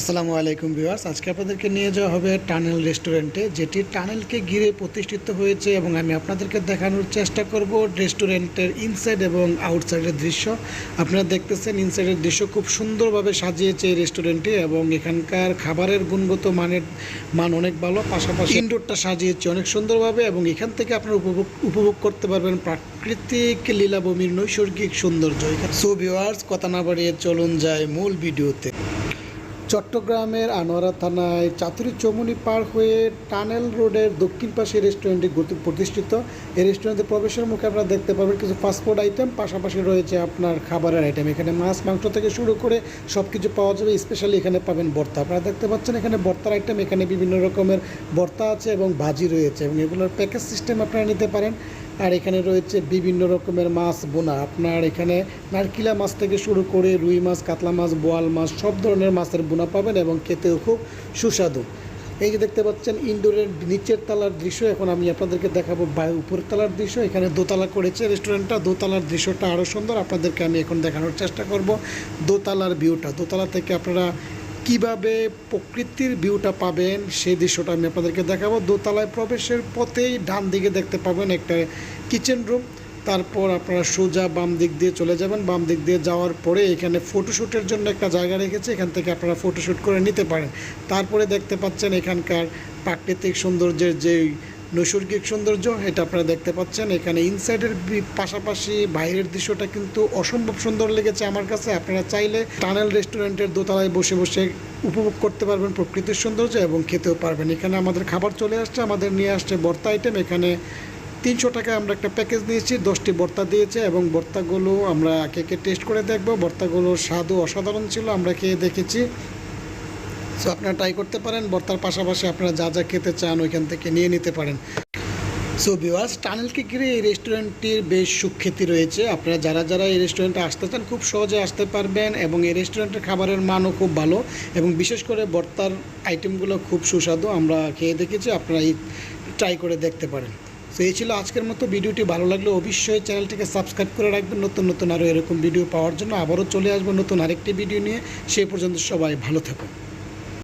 আসসালামু আলাইকুম ভিউয়ার্স। আজকে আপনাদেরকে নিয়ে যাওয়া হবে টানেল রেস্টুরেন্টে, যেটি টানেলকে ঘিরে প্রতিষ্ঠিত হয়েছে এবং আমি আপনাদেরকে দেখানোর চেষ্টা করব রেস্টুরেন্টের ইনসাইড এবং আউটসাইডের দৃশ্য। আপনারা দেখতেছেন ইনসাইডের দৃশ্য খুব সুন্দরভাবে সাজিয়েছে এই রেস্টুরেন্টটি এবং এখানকার খাবারের গুণগত মানের মান অনেক ভালো, পাশাপাশি ইনডোরটা সাজিয়েছে অনেক সুন্দরভাবে এবং এখান থেকে আপনারা উপভোগ উপভোগ করতে পারবেন প্রাকৃতিক লীলাভূমির নৈসর্গিক সৌন্দর্য। সো ভিউয়ার্স, কথা না বাড়িয়ে চলুন যায় মূল ভিডিওতে। চট্টগ্রামের আনোয়ারা থানায় চাতুরি চৌমুনি পার হয়ে টানেল রোডের দক্ষিণ পাশে রেস্টুরেন্টটি প্রতিষ্ঠিত। এই রেস্টুরেন্টে প্রবেশের মুখে আপনারা দেখতে পাবেন কিছু ফাস্টফুড আইটেম পাশাপাশি রয়েছে আপনার খাবারের আইটেম এখানে মাছ, মাংস থেকে শুরু করে সব কিছু পাওয়া যাবে স্পেশালি এখানে পাবেন ভর্তা। আপনারা দেখতে পাচ্ছেন এখানে ভর্তার আইটেম এখানে বিভিন্ন রকমের ভর্তা আছে এবং ভাজি রয়েছে এবং এগুলোর প্যাকেজ সিস্টেম আপনারা নিতে পারেন। আর এখানে রয়েছে বিভিন্ন রকমের মাছ বোনা। আপনার এখানে নারকিলা মাছ থেকে শুরু করে রুই মাছ, কাতলা মাছ, বোয়াল মাছ, সব ধরনের মাছের বোনা পাবেন এবং খেতেও খুব সুস্বাদু। এই যে দেখতে পাচ্ছেন ইনডোরের নিচের তলার দৃশ্য। এখন আমি আপনাদেরকে দেখাবো বায়ু উপরের তলার দৃশ্য। এখানে দোতলা করেছে রেস্টুরেন্টটা। দোতলার দৃশ্যটা আরও সুন্দর। আপনাদেরকে আমি এখন দেখানোর চেষ্টা করব দোতলার ভিউটা। দোতলা থেকে আপনারা কীভাবে প্রকৃতির ভিউটা পাবেন সেই দৃশ্যটা আমি আপনাদেরকে দেখাবো। দোতলায় প্রবেশের পথেই ডান দিকে দেখতে পাবেন একটা কিচেন রুম তারপর আপনারা সোজা বাম দিক দিয়ে চলে যাবেন। বাম দিক দিয়ে যাওয়ার পরে এখানে ফটোশ্যুটের জন্য একটা জায়গা রেখেছে। এখান থেকে আপনারা ফটোশ্যুট করে নিতে পারেন। তারপরে দেখতে পাচ্ছেন এখানকার প্রাকৃতিক সৌন্দর্যের যে নৈসর্গিক সৌন্দর্য, এটা আপনারা দেখতে পাচ্ছেন। এখানে ইনসাইডের পাশাপাশি বাইরের দৃশ্যটা কিন্তু অসম্ভব সুন্দর লেগেছে আমার কাছে। আপনারা চাইলে টানেল রেস্টুরেন্টের দোতলায় বসে বসে উপভোগ করতে পারবেন প্রকৃতির সৌন্দর্য এবং খেতেও পারবেন। এখানে আমাদের খাবার চলে আসছে, আমাদের নিয়ে আসছে বর্তা আইটেম এখানে তিনশো টাকায় আমরা একটা প্যাকেজ নিয়েছি, দশটি ভর্তা দিয়েছে এবং ভর্তাগুলো আমরা কে কে টেস্ট করে দেখব। ভর্তাগুলোর স্বাদও অসাধারণ ছিল, আমরা খেয়ে দেখেছি। সো আপনারা ট্রাই করতে পারেন ভর্তার পাশাপাশি আপনারা যা যা খেতে চান ওইখান থেকে নিয়ে নিতে পারেন। সো ভিওয়ার্স টানেলকে ঘিরে এই রেস্টুরেন্টটির বেশ সুখ্যাতি রয়েছে। আপনারা যারা যারা এই রেস্টুরেন্টে আসতে চান, খুব সহজে আসতে পারবেন এবং এই রেস্টুরেন্টের খাবারের মানও খুব ভালো এবং বিশেষ করে ভর্তার আইটেমগুলো খুব সুস্বাদু। আমরা খেয়ে দেখেছি, আপনারা এই ট্রাই করে দেখতে পারেন। সো এই ছিল আজকের মতো। ভিডিওটি ভালো লাগলে অবশ্যই চ্যানেলটিকে সাবস্ক্রাইব করে রাখবেন। নতুন নতুন আরও এরকম ভিডিও পাওয়ার জন্য আবারও চলে আসব নতুন আরেকটি ভিডিও নিয়ে। সেই পর্যন্ত সবাই ভালো থাকুন।